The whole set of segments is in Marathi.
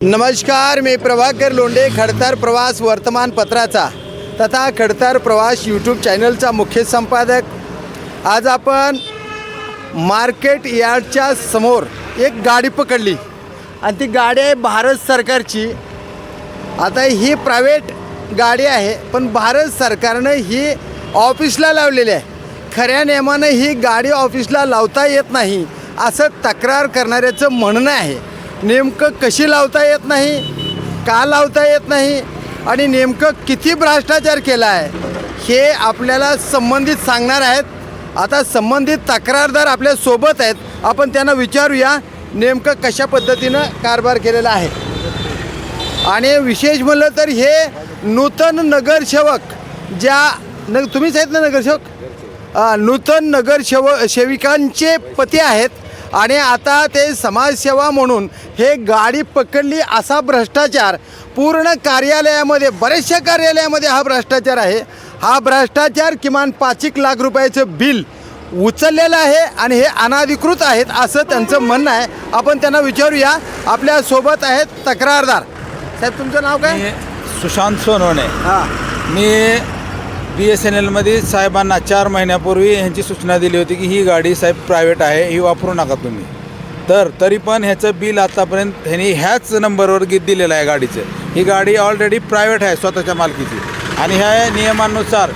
नमस्कार मी प्रभाकर लोंढे खडतर प्रवास वर्तमानपत्राचा तथा खडतर प्रवास यूट्यूब चॅनलचा मुख्य संपादक. आज आपण मार्केट यार्डच्या समोर एक गाडी पकडली आणि ती गाडी आहे भारत सरकारची. आता ही प्रायव्हेट गाडी आहे पण भारत सरकारनं ही ऑफिसला लावलेली आहे. खऱ्या नियमानं ही गाडी ऑफिसला लावता येत नाही असं तक्रार करणाऱ्याचं म्हणणं आहे. नेमकं कशी लावता येत नाही का लावता येत नाही आणि नेमकं किती भ्रष्टाचार केला आहे हे आपल्याला संबंधित सांगणार आहेत. आता संबंधित तक्रारदार आपल्यासोबत आहेत. आपण त्यांना विचारूया नेमकं कशा पद्धतीनं कारभार केलेला आहे. आणि विशेष म्हणलं तर हे नूतन नगरसेवक ज्या न तुम्हीच आहेत ना नगरसेवक नूतन नगरसेव सेविकांचे पती आहेत. आणि आता ते समाजसेवा म्हणून हे गाडी पकडली असा भ्रष्टाचार. पूर्ण कार्यालयामध्ये बऱ्याचशा कार्यालयामध्ये हा भ्रष्टाचार आहे. हा भ्रष्टाचार किमान पाच एक लाख रुपयाचं बिल उचललेलं आहे आणि हे अनाधिकृत आहेत असं त्यांचं म्हणणं आहे. आपण त्यांना विचारूया. आपल्यासोबत आहेत तक्रारदार. साहेब तुमचं नाव काय? सुशांत सोनवणे. हां. मी बी एस एन एलमध्ये साहेबांना चार महिन्यापूर्वी ह्यांची सूचना दिली होती की ही गाडी साहेब प्रायव्हेट आहे ही वापरू नका तुम्ही. तर तरी पण ह्याचं बिल आतापर्यंत ह्यांनी ह्याच नंबरवर गीत दिलेलं आहे गाडीचं. ही गाडी ऑलरेडी प्रायव्हेट आहे स्वतःच्या मालकीची. आणि ह्या नियमानुसार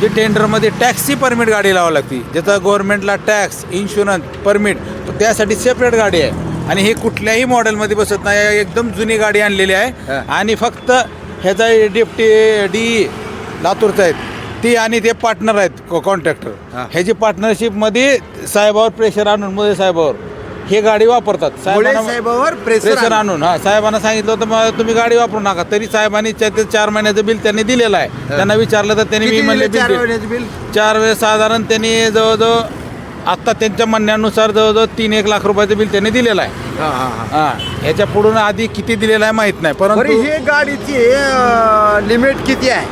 जी टेंडरमध्ये टॅक्सी परमिट गाडी लावावी लागते ज्याचा गव्हर्नमेंटला टॅक्स इन्शुरन्स परमिट तर त्यासाठी सेपरेट गाडी आहे. आणि ही कुठल्याही मॉडेलमध्ये बसत नाही एकदम जुनी गाडी आणलेली आहे. आणि फक्त ह्याचा डिप्टी डी लातूरचा आहेत. ती आणि ते पार्टनर आहेत कॉन्ट्रॅक्टर. ह्याची पार्टनरशिपमध्ये साहेबावर प्रेशर आणून मोदी साहेबावर हे गाडी वापरतात. मुळे साहेबांना- साहेबावर प्रेशर प्रेशर आणून. हा साहेबांना सांगितलं होतं मग तुम्ही गाडी वापरू नका. तरी साहेबांनी ते चार महिन्याचं बिल त्यांनी दिलेलं आहे. त्यांना विचारलं तर त्यांनी मी म्हणले बिल दे. महिन्याचं बिल चार वेळेस साधारण त्यांनी जवळजवळ आत्ता त्यांच्या म्हणण्यानुसार जवळजवळ तीन एक लाख रुपयाचं बिल त्यांनी दिलेलं आहे. हां हां हां. हा ह्याच्या पुढून आधी किती दिलेलं आहे माहीत नाही बरं परंतु ही गाडीची लिमिट किती आहे?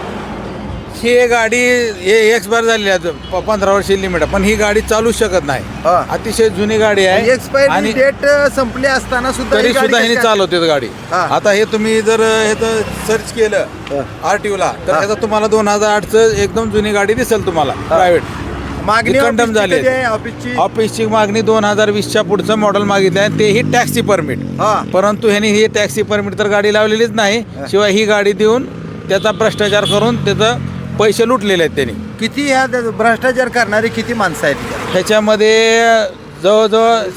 ही गाडी हे एक्सपायर झालेली आहे प- पंधरा वर्षी लिमिट आहे पण ही गाडी चालू शकत नाही हा. अतिशय जुनी गाडी आहे एक्सपायरी आणि डेट संपली असताना सुद्धा तरी ही गाडी सुद्धा कशी ह्याने काय- चालवते गाडी हा. आता हे तुम्ही जर ह्याचं सर्च केलं हा. आर टी ला तर हा. ह्याचा तुम्हाला दोन हजार आठचं एकदम जुनी गाडी दिसेल तुम्हाला प्रायव्हेट मागणी कंडम ऑफिसची झाली कधी आहे ऑफिसची ऑफिसची मागणी दोन हजार वीसच्या पुढचं मॉडेल मागितलं आहे तेही टॅक्सी परमिट हा. परंतु ह्यांनी ही टॅक्सी परमिट तर गाडी लावलेलीच नाही हा. शिवाय ही गाडी देऊन त्याचा भ्रष्टाचार करून त्याचं पैसे लुटलेले आहेत त्यांनी किती ह्या भ्रष्टाचार करणारी किती माणसं आहेत? ह्याच्यामध्ये जवळजवळ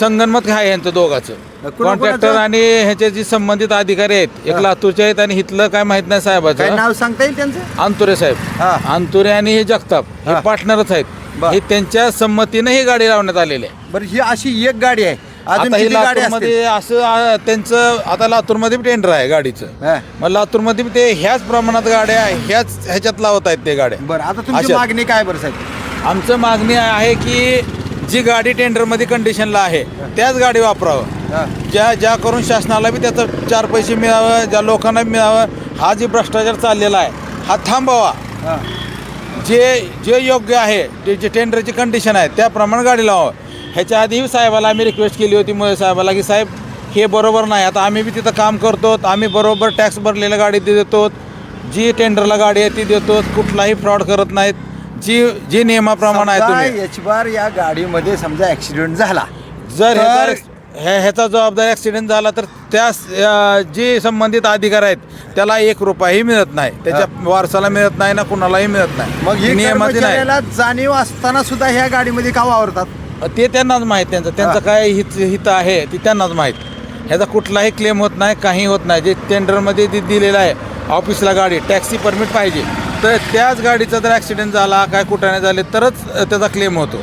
संगनमत आहे यांचं दोघाचं कुणाकुणाचं? कॉन्ट्रॅक्टर आणि ह्याचे जे संबंधित अधिकारी आहेत एक हा. लातूरचे आहेत आणि इथलं काय माहीत नाही काय साहेबाचं नाव सांगता येईल त्यांचं अंतुरे साहेब हा. अंतुरे आणि हे जगताप हे हा. पार्टनरच आहेत बर. हे त्यांच्या संमतीने ही गाडी लावण्यात आलेली आहे बरं ही अशी एक गाडी आहे अजून आता हे किती लातूरमध्ये असं आ, त्यांचं आता लातूरमध्ये टेंडर आहे गाडीचं हा. मग लातूरमध्ये बी ते ह्याच प्रमाणात गाड्या ह्याच ह्याच्यात लावत आहेत ते गाड्या बरं आता तुमची अशा. मागणी काय बरं साहेब आमचं मागणी आहे की जी गाडी टेंडरमध्ये कंडिशनला आहे त्याच गाडी वापरावं हा. ज्या ज्या करून शासनाला बी त्याचं चार पैसे मिळावं ज्या लोकांना बी मिळावं हा जे भ्रष्टाचार चाललेला आहे हा थांबावा हा. जे जे योग्य आहे जे जे टेंडरची कंडिशन आहे त्याप्रमाणे गाडी लावावं ह्याच्या आधी साहेबाला आम्ही रिक्वेस्ट केली होती मोदी साहेबाला की साहेब हे बरोबर नाही. आता आम्ही बी तिथं काम करतो आम्ही बरोबर टॅक्स भरलेल्या गाडी ती देतो. जी टेंडरला गाडी आहे ती देतो. कुठलाही फ्रॉड करत नाहीत. जी जी नियमाप्रमाणे आहे एच बार या गाडीमध्ये समजा ऍक्सिडेंट झाला. जर तर- ह्याचा ह्या- ह्याचा जबाबदार ॲक्सिडेंट झाला तर त्या जे संबंधित अधिकार आहेत त्याला एक रुपयाही मिळत नाही. त्याच्या वारसाला मिळत नाही ना कुणालाही मिळत नाही. मग ही नाही. कर्मचाऱ्याला जाणीव असताना सुद्धा ह्या गाडीमध्ये का वावरतात? ते त्यांनाच माहीत त्यांचं त्यांचं. काय हित हित आहे ते त्यांनाच माहीत. ह्याचा कुठलाही क्लेम होत नाही काही होत नाही. जे टेंडरमध्ये दि दिलेलं आहे ऑफिसला गाडी टॅक्सी परमिट पाहिजे. तर त्याच गाडीचा जर ॲक्सिडेंट झाला काय कुठाने झाले तरच त्याचा क्लेम होतो.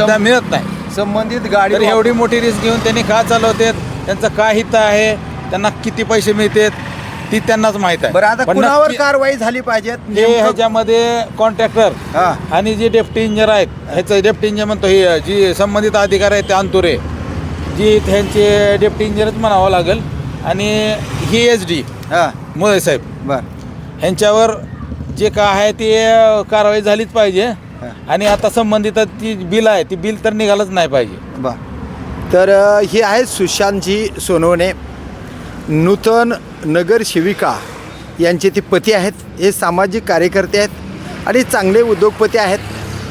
सम- मिळत नाही. संबंधित गाडी एवढी मोठी रिस्क घेऊन त्यांनी का चालवतात? त्यांचं काय हित आहे? त्यांना किती पैसे मिळतात? ती त्यांनाच माहीत आहे. बरं आता पण कुणावर नक्की कारवाई झाली पाहिजे? हे ह्याच्यामध्ये कॉन्ट्रॅक्टर हा. आणि जे डेप्टी इंजिनियर आहेत ह्याचं डेप्टी इंजिनियर म्हणतो हे जी संबंधित अधिकारी आहेत ते अंतुरे. जी त्यांचे डेप्टी इंजिनियरच म्हणावं लागेल. आणि ही एच डी हा. मोदय साहेब. बर. ह्यांच्यावर जे काय आहे ते कारवाई झालीच पाहिजे. आणि आता संबंधित ती बिल आहे ती बिल तर निघालच नाही पाहिजे. बर. तर अ, ही आहे सुशांतजी सोनवणे. नूतन नगरसेविका यांचे ते पती आहेत. हे सामाजिक कार्यकर्ते आहेत आणि चांगले उद्योगपती आहेत.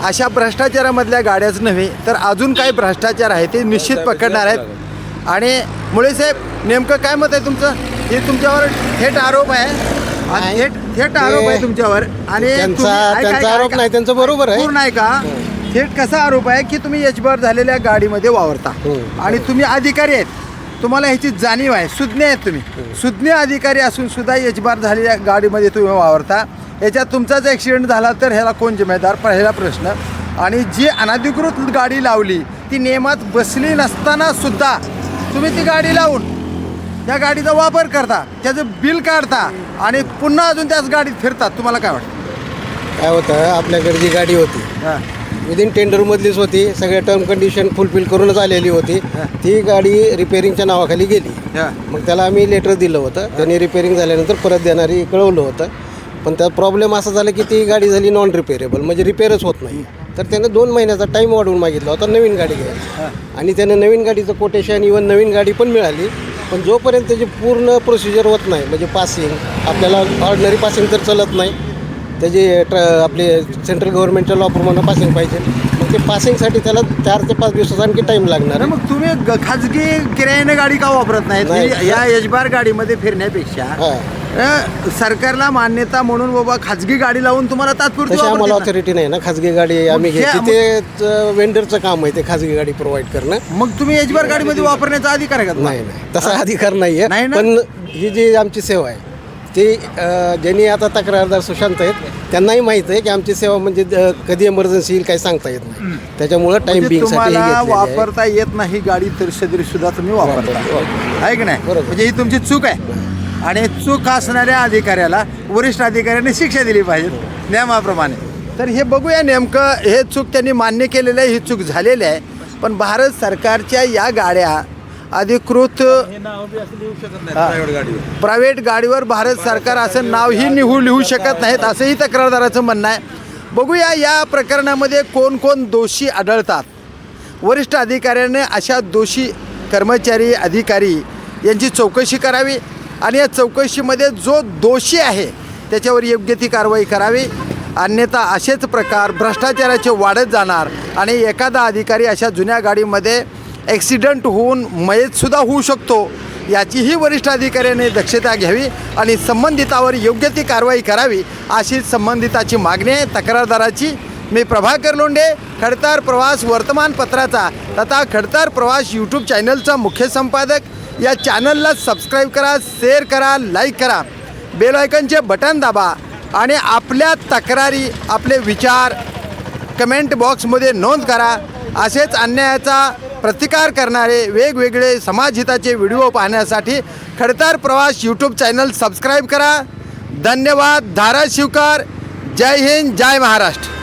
अशा भ्रष्टाचारामधल्या गाड्याच नव्हे तर अजून काही भ्रष्टाचार आहे ते निश्चित पकडणार आहेत. आणि मुळे साहेब नेमकं काय मत आहे तुमचं? हे तुमच्यावर थेट आरोप आहे. आणि. थेट थेट आरोप आहे तुमच्यावर. आणि त्यांचा- आरोप. नाही, त्यांचं बरोबर आहे. पूर्ण आहे का थेट कसा आरोप आहे की तुम्ही यशभर झालेल्या गाडीमध्ये वावरता. हो. आणि तुम्ही अधिकारी आहेत. तुम्हाला ह्याची जाणीव आहे. सुज्ञ आहेत तुम्ही. सुज्ञ अधिकारी असून सुद्धा यजबार झालेल्या गाडीमध्ये तुम्ही वावरता. याच्यात तुमचाच ॲक्सिडेंट झाला तर ह्याला कोण जिम्मेदार? पहिला प्रश्न. आणि जी अनधिकृत गाडी लावली ती नियमात बसली नसताना सुद्धा तुम्ही ती गाडी लावून त्या गाडीचा वापर करता त्याचं बिल काढता आणि पुन्हा अजून त्याच गाडीत फिरतात तुम्हाला काय वाटतं? काय होतं? आपल्याकडे जी गाडी होती हां. विदिन टेंडरमधलीच होती. सगळ्या टर्म कंडिशन फुलफिल करूनच आलेली होती. ती गाडी रिपेअरिंगच्या नावाखाली गेली. मग त्याला आम्ही लेटर दिलं होतं. त्यांनी रिपेअरिंग झाल्यानंतर परत देणारी कळवलं होतं. पण त्यात प्रॉब्लेम असा झाला की ती गाडी झाली नॉन रिपेअरेबल म्हणजे रिपेअरच होत नाही. तर त्यानं दोन महिन्याचा टाईम वाढवून मागितला होता नवीन गाडी घ्यायला. आणि त्यानं नवीन गाडीचं कोटेशन इवन नवीन गाडी पण मिळाली. पण जोपर्यंत त्याची पूर्ण प्रोसिजर होत नाही म्हणजे पासिंग आपल्याला ऑर्डनरी पासिंग तर चालत नाही. त्याची ट्र आपले सेंट्रल गव्हर्नमेंटच्या लॉप्रमाणे पासिंग पाहिजे. मग ते पासिंगसाठी त्याला चार ते पाच दिवसाचा आणखी टाईम लागणार मग तुम्ही ग- खाजगी किरायाने गाडी का वापरत नाही. ही- या यशबार गाडीमध्ये फिरण्यापेक्षा हां. अ, सरकारला मान्यता म्हणून बाबा खाजगी गाडी लावून तुम्हाला तात्पुरती तशी आम्हाला वापरता ऑथॉरिटी नाही ना. खाजगी गाडी आम्ही हे- घेतली ते वेंडरचं काम आहे ते खाजगी गाडी प्रोव्हाइड करणं. मग तुम्ही यशबार गाडीमध्ये वापरण्याचा अधिकार आहे का तुम्हाला? नाही नाही. तसा अधिकार नाही नाही आहे ना? पण ही जी आमची सेवा आहे ती ज्यांनी आता तक्रारदार सुशांत आहेत त्यांनाही माहीत आहे की आमची सेवा म्हणजे कधी इमर्जन्सी येईल काही सांगता येत नाही. त्याच्यामुळं टाइम म्हणजे बिंगसाठी तुम्हाला वापरता येत नाही गाडी तर सदरी सुद्धा तुम्ही वापरता. वापरतो. आहे की नाही? बरोबर. म्हणजे ही तुमची चूक आहे. आणि चूक असणाऱ्या अधिकाऱ्याला वरिष्ठ अधिकाऱ्याने शिक्षा दिली पाहिजे नियमाप्रमाणे. तर हे बघूया नेमकं हे चूक त्यांनी मान्य केलेलं आहे ही चूक झालेली आहे. पण भारत सरकारच्या या गाड्या अधिकृत प्रायव्हेट गाडीवर. भारत सरकार असं नावही निहू लिहू शकत नाहीत असंही तक्रारदाराचं म्हणणं आहे. बघूया या प्रकरणामध्ये कोण कोण दोषी आढळतात. वरिष्ठ अधिकाऱ्याने अशा दोषी कर्मचारी अधिकारी यांची चौकशी करावी आणि या चौकशीमध्ये जो दोषी आहे त्याच्यावर योग्य ती कारवाई करावी. अन्यथा असेच प्रकार भ्रष्टाचाराचे वाढत जाणार आणि एखादा अधिकारी अशा जुन्या गाडीमध्ये ॲक्सिडेंट होऊन मयतसुद्धा होऊ शकतो. याचीही वरिष्ठ अधिकाऱ्याने दक्षता घ्यावी आणि संबंधितावर योग्य ती कारवाई करावी अशी संबंधिताची मागणी आहे. तक्रारदाराची मी प्रभाकर लोंढे खडतार प्रवास वर्तमानपत्राचा तथा खडतार प्रवास यूट्यूब चॅनलचा मुख्य संपादक. या चॅनलला सबस्क्राईब करा शेअर करा लाईक करा. बेल आयकनचे बटन दाबा आणि आपल्या तक्रारी आपले विचार कमेंट बॉक्समध्ये नोंद करा. असेच अन्यायाचा प्रतिकार करणारे वेगवेगळे समाजहिताचे व्हिडिओ पाहण्यासाठी खडतार प्रवास यूट्यूब चॅनल सबस्क्राईब करा. धन्यवाद. धाराशिवकर. जय हिंद. जय महाराष्ट्र.